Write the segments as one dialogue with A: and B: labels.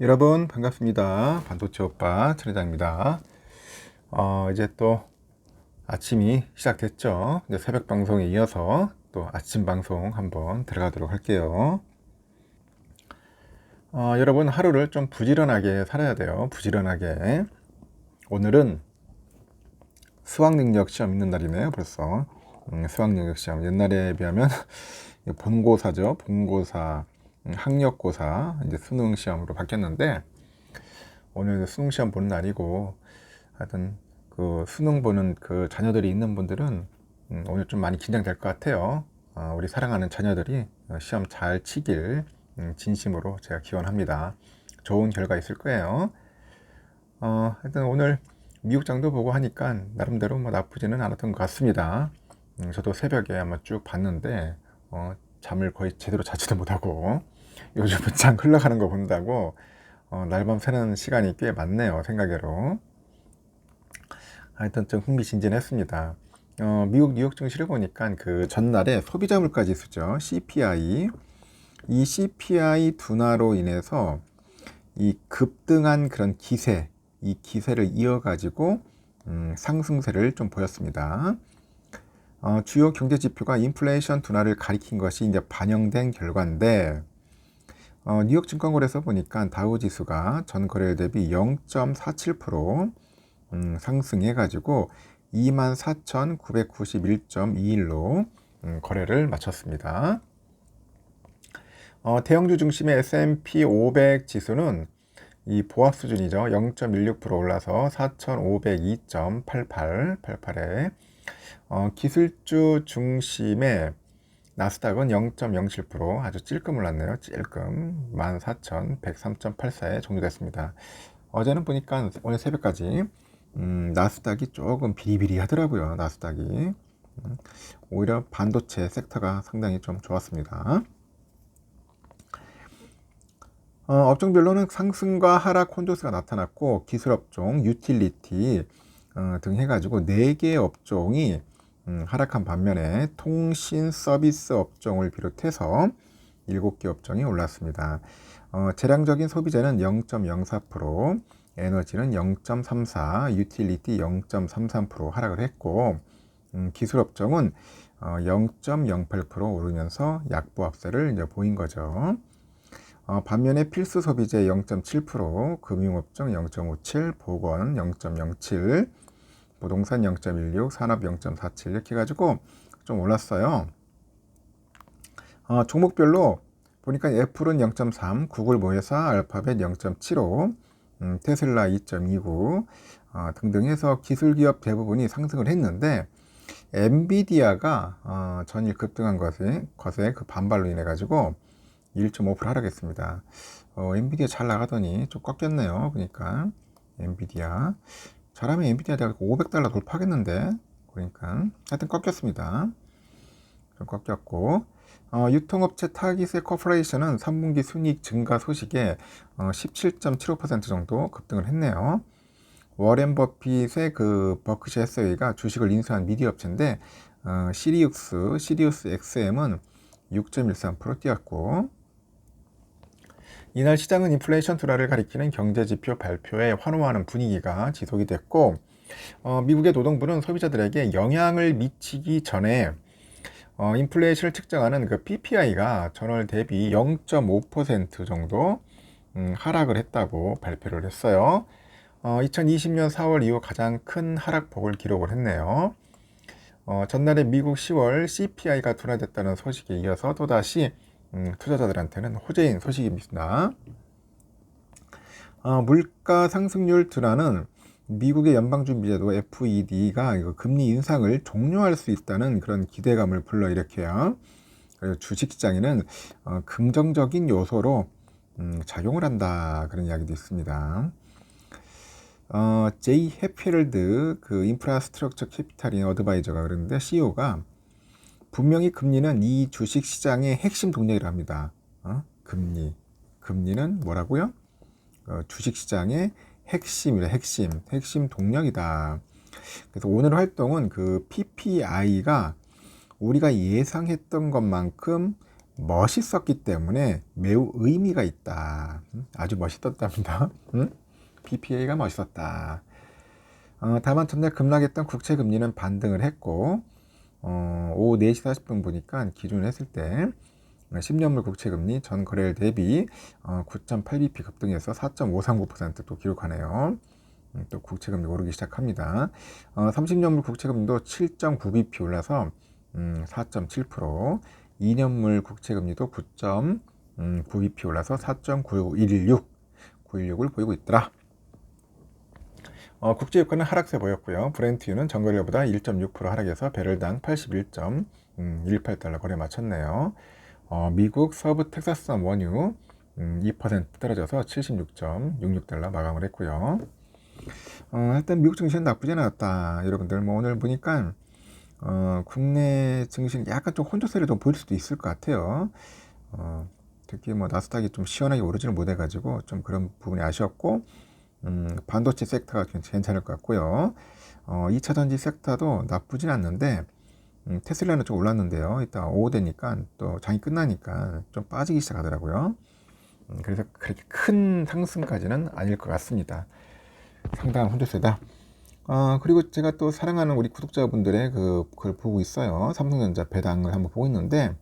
A: 여러분 반갑습니다. 반도체 오빠 천회장입니다. 어, 이제 또 아침이 시작됐죠. 이제 새벽 방송에 이어서 또 아침 방송 한번 들어가도록 할게요. 어, 여러분 하루를 좀 부지런하게 살아야 돼요. 부지런하게. 오늘은 수학 능력 시험 있는 날이네요. 벌써 음, 수학 능력 시험 옛날에 비하면 본고사죠. 본고사 음, 학력고사 이제 수능 시험으로 바뀌었는데 오늘 수능 시험 보는 날이고 하여튼 그 수능 보는 그 자녀들이 있는 분들은 음, 오늘 좀 많이 긴장될 것 같아요. 어, 우리 사랑하는 자녀들이 어, 시험 잘 치길 음, 진심으로 제가 기원합니다. 좋은 결과 있을 거예요. 어, 하여튼 오늘 미국장도 보고 하니까 나름대로 뭐 나쁘지는 않았던 것 같습니다. 음, 저도 새벽에 아마 쭉 봤는데 어, 잠을 거의 제대로 자지도 못하고 요즘은 장 흘러가는 거 본다고 어, 날밤 새는 시간이 꽤 많네요 생각외로. 하여튼 좀 흥미진진했습니다. 어, 미국 뉴욕 증시를 보니까 그 전날에 소비자 물가 지수죠. CPI 이 CPI 둔화로 인해서 이 급등한 그런 기세 이 기세를 이어가지고 음, 상승세를 좀 보였습니다. 어, 주요 경제 지표가 인플레이션 둔화를 가리킨 것이 이제 반영된 결과인데 어, 뉴욕 증권거래소 보니까 다우 지수가 전 거래일 대비 0.47% 음, 상승해가지고 24,991.21로 음, 거래를 마쳤습니다. 어, 대형주 중심의 S&P 500 지수는 이 보합 수준이죠. 0.16% 올라서 4,502.88, 88에 어, 기술주 중심의 나스닥은 0.07% 아주 찔끔 올랐네요. 찔끔 14,103.84에 종료됐습니다. 어제는 보니까 오늘 새벽까지 음, 나스닥이 조금 비리비리 하더라고요. 나스닥이 음, 오히려 반도체 섹터가 상당히 좀 좋았습니다. 어, 업종별로는 상승과 하락 콘도스가 나타났고 기술업종, 유틸리티 어, 등 해가지고 4개의 업종이 음, 하락한 반면에 통신 서비스 업종을 비롯해서 7개 업종이 올랐습니다. 어, 재량적인 소비재는 0.04%, 에너지는 0.34, 유틸리티 0.33% 하락을 했고 음, 기술 업종은 어, 0.08% 오르면서 약보합세를 이제 보인 거죠. 어, 반면에 필수 소비재 0.7%, 금융업종 0.57, 보건 0.07, 부동산 0.16, 산업 0.47 이렇게 해가지고 좀 올랐어요. 어, 종목별로 보니까 애플은 0.3, 구글 모회사, 알파벳 0.75, 음, 테슬라 2.29 어, 등등 해서 기술 기업 대부분이 상승을 했는데 엔비디아가 어, 전일 급등한 것에, 것에 그 반발로 인해 가지고 1.5% 하락했습니다. 어, 엔비디아 잘 나가더니 좀 꺾였네요. 그러니까 엔비디아 잘하면 엔비디아 대가 500달러 돌파하겠는데 그러니까 하여튼 꺾였습니다. 좀 꺾였고 어, 유통업체 타깃의 코퍼레이션은 3분기 순이익 증가 소식에 어, 17.75% 정도 급등을 했네요. 워렌 버핏의 그 버크셔 해서웨이가 주식을 인수한 미디어 업체인데 어, 시리우스, 시리우스 XM은 6.13% 뛰었고 이날 시장은 인플레이션 둔화를 가리키는 경제지표 발표에 환호하는 분위기가 지속이 됐고 어, 미국의 노동부는 소비자들에게 영향을 미치기 전에 어, 인플레이션을 측정하는 그 PPI가 전월 대비 0.5% 정도 음, 하락을 했다고 발표를 했어요. 어, 2020년 4월 이후 가장 큰 하락폭을 기록을 했네요. 어, 전날에 미국 10월 CPI가 둔화됐다는 소식에 이어서 또다시 음, 투자자들한테는 호재인 소식입니다. 어, 물가 상승률 둔화는 미국의 연방준비제도 FED가 금리 인상을 종료할 수 있다는 그런 기대감을 불러일으켜요. 그리고 주식시장에는 어, 긍정적인 요소로 음, 작용을 한다 그런 이야기도 있습니다. 어, 제이 해피럴드 그 인프라스트럭처 캐피탈인 어드바이저가 그러는데 CEO가 분명히 금리는 이 주식 시장의 핵심 동력이라 합니다. 어? 금리. 금리는 뭐라고요? 어, 주식 시장의 핵심이다. 핵심. 핵심 동력이다. 그래서 오늘 활동은 그 PPI가 우리가 예상했던 것만큼 멋있었기 때문에 매우 의미가 있다. 음, 아주 멋있었답니다. 음? BPA가 멋있었다. 어, 다만 전날 급락했던 국채 금리는 반등을 했고 어, 오후 4시 40분 보니까 기준을 했을 때 10년물 국채 금리 전 거래일 대비 어, 9.8bp 급등해서 4.539%또 기록하네요. 음, 또 국채 금리 오르기 시작합니다. 어, 30년물 국채 금리도 7.9bp 올라서 음, 4.7%, 2년물 국채 금리도 9.9bp 올라서 4.916, 916을 보이고 있더라. 어, 국제유가는 하락세 보였고요. 브렌트유는 전거래보다 1.6% 하락해서 배럴당 81.18달러 거래 마쳤네요. 어, 미국 서부 텍사스산 원유 음, 2% 떨어져서 76.66달러 마감을 했고요. 어, 일단 미국 증시는 나쁘지 않았다. 여러분들 뭐 오늘 보니까 어, 국내 증시 약간 좀 혼조세를 좀 보일 수도 있을 것 같아요. 어, 특히 뭐 나스닥이 좀 시원하게 오르지는 못해가지고 좀 그런 부분이 아쉬웠고 음, 반도체 섹터가 괜찮을 것 같고요. 어, 2차 전지 섹터도 나쁘진 않는데 음, 테슬라는 좀 올랐는데요. 이따 오후 되니까 또 장이 끝나니까 좀 빠지기 시작하더라고요. 음, 그래서 그렇게 큰 상승까지는 아닐 것 같습니다. 상당한 혼조세다. 어, 그리고 제가 또 사랑하는 우리 구독자분들의 그, 그걸 보고 있어요. 삼성전자 배당을 한번 보고 있는데,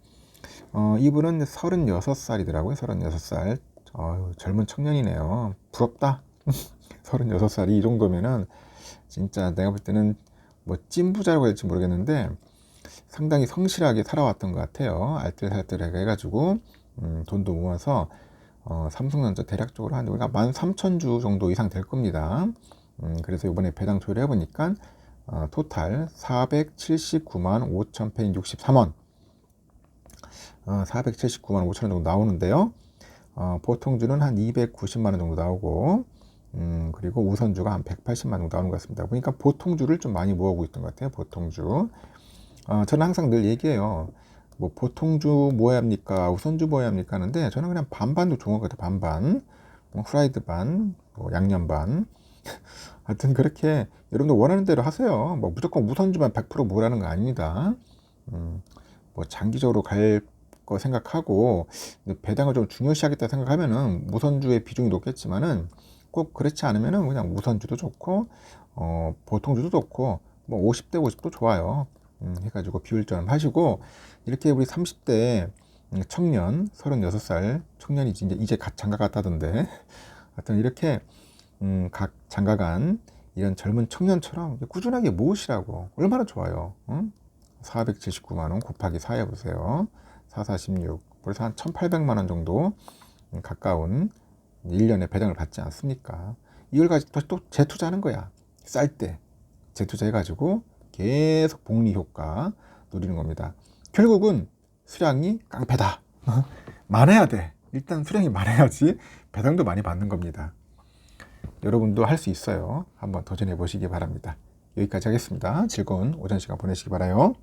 A: 어, 이분은 36살이더라고요. 36살. 어, 젊은 청년이네요. 부럽다. 36살이 이 정도면은, 진짜 내가 볼 때는 뭐 찐부자라고 할지 모르겠는데, 상당히 성실하게 살아왔던 것 같아요. 알뜰살뜰하게 해가지고, 음, 돈도 모아서, 어, 삼성전자 대략적으로 한 우리가 13,000주 정도 이상 될 겁니다. 음, 그래서 이번에 배당 조회를 해보니까 어, 토탈 479만 5,163원 어, 479만 5천 원 정도 나오는데요. 어, 보통주는 한 290만 원 정도 나오고 음, 그리고 우선주가 한 180만 원 정도 나오는 것 같습니다. 보니까 보통주를 좀 많이 모으고 있던 것 같아요. 보통주. 어, 저는 항상 늘 얘기해요. 뭐 보통주 모아야 합니까? 우선주 모아야 합니까? 하는데 저는 그냥 반반도 좋은 것 같아요. 반반. 뭐 후라이드 반, 뭐 양념 반. 하여튼 그렇게 여러분들 원하는 대로 하세요. 뭐 무조건 우선주만 100% 모으라는 거 아닙니다. 음, 뭐 장기적으로 갈 거 생각하고 배당을 좀 중요시하겠다 생각하면은 우선주의 비중이 높겠지만은 꼭 그렇지 않으면은 그냥 우선주도 좋고 어, 보통주도 좋고 뭐 50대 50도 좋아요. 음, 해가지고 비율점 하시고 이렇게 우리 30대 청년 36살 청년이 이제 이제 갓 장가 갔다던데 하여튼 이렇게 음, 각 장가간 이런 젊은 청년처럼 꾸준하게 모으시라고 얼마나 좋아요. 응? 479만 원 곱하기 4 해보세요. 4416 그래서 한 1800만 원 정도 가까운 1년에 배당을 받지 않습니까? 이걸 가지고 또 재투자하는 거야. 쌀 때 재투자해가지고 계속 복리 효과 누리는 겁니다. 결국은 수량이 깡패다. 많아야 돼. 일단 수량이 많아야지 배당도 많이 받는 겁니다. 여러분도 할 수 있어요. 한번 도전해 보시기 바랍니다. 여기까지 하겠습니다. 즐거운 오전 시간 보내시기 바라요.